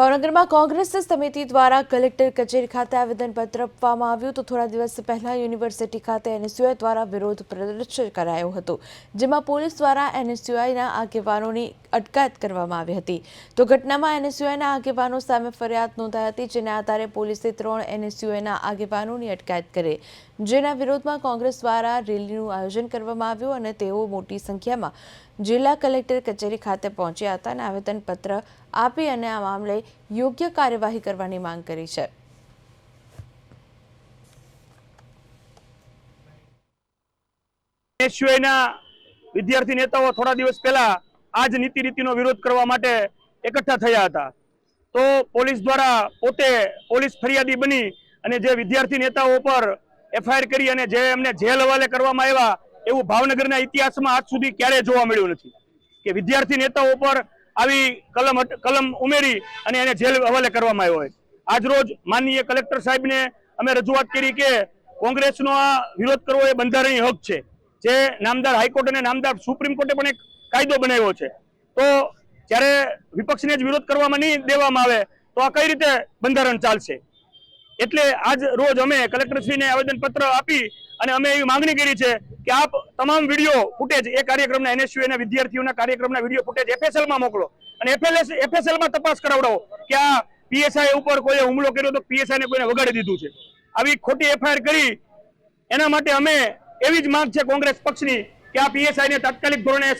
ભાવનગરમાં કોંગ્રેસ સમિતિ દ્વારા કલેક્ટર કચેરી ખાતે આવેદનપત્ર આપવામાં આવ્યું તો થોડા દિવસ પહેલા યુનિવર્સિટી ખાતે એનએસયુઆઈ દ્વારા વિરોધ પ્રદર્શન કરાયો હતો, જેમાં પોલીસ દ્વારા એનએસયુઆઈના આગેવાનોની અટકાયત કરવામાં આવી હતી. તો ઘટનામાં એનએસયુઆઈના આગેવાનો સામે ફરિયાદ નોંધાઈ હતી, જેના આધારે પોલીસે ત્રણ એનએસયુઆઈના આગેવાનોની અટકાયત કરી. જેના વિરોધમાં કોંગ્રેસ દ્વારા રેલીનું આયોજન કરવામાં આવ્યું અને તેઓ મોટી સંખ્યામાં જિલ્લા કલેક્ટર કચેરી ખાતે પહોંચ્યા હતા અને આવેદનપત્ર આપી અને આ મામલે યોગ્ય કાર્યવાહી કરવાની માંગ કરી છે. વિદ્યાર્થી નેતાઓ થોડા દિવસ પહેલા આ જ નીતિ રીતિનો વિરોધ કરવા માટે એકઠા થયા હતા. તો પોલીસ દ્વારા પોતે પોલીસ ફરિયાદી બની અને જે વિદ્યાર્થી નેતાઓ પર એફઆઈઆર કરી અને જે એમને જેલ હવાલે કરવામાં આવ્યા, એવું ભાવનગરના ઇતિહાસમાં આજ સુધી ક્યારેય જોવા મળ્યું નથી. કે વિદ્યાર્થી નેતાઓ પર આવી કલમ કલમ ઉમેરી અને એને જેલ હવાલે કરવામાં આવ્યો હોય. આજ રોજ માનનીય કલેક્ટર સાહેબને અમે રજૂઆત કરી કે કોંગ્રેસનો આ વિરોધ કરવો એ બંધારણીય હક છે. જે નામદાર હાઈકોર્ટ અને નામદાર સુપ્રીમ કોર્ટે પણ એક કાયદો બનાવ્યો છે. તો જ્યારે વિપક્ષને જ વિરોધ કરવામાં નહીં દેવામાં આવે, તો આ કઈ રીતે બંધારણ ચાલશે? એટલે આજ રોજ અમે કલેક્ટરશ્રીને આવેદનપત્ર આપી અને અમે એવી માંગણી કરી છે કે આપ તમામ વીડિયો ફૂટેજ એ કાર્યક્રમના એનએસયુ ના વિદ્યાર્થીઓના કાર્યક્રમના વીડિયો ફૂટેજ એફએસએલમાં મોકલો. અને એફએલએસ એફએસએલમાં તપાસ કરાવડાવો કે આ પીએસઆઈ ઉપર કોઈએ હુમલો કર્યો તો પીએસઆઈ ને કોઈને વગાડી દીધું છે. આવી ખોટી એફઆઈઆર કરી એના માટે અમે એવી જ માંગ છે કોંગ્રેસ પક્ષની કે આ પીએસઆઈ ને તાત્કાલિક ધોરણે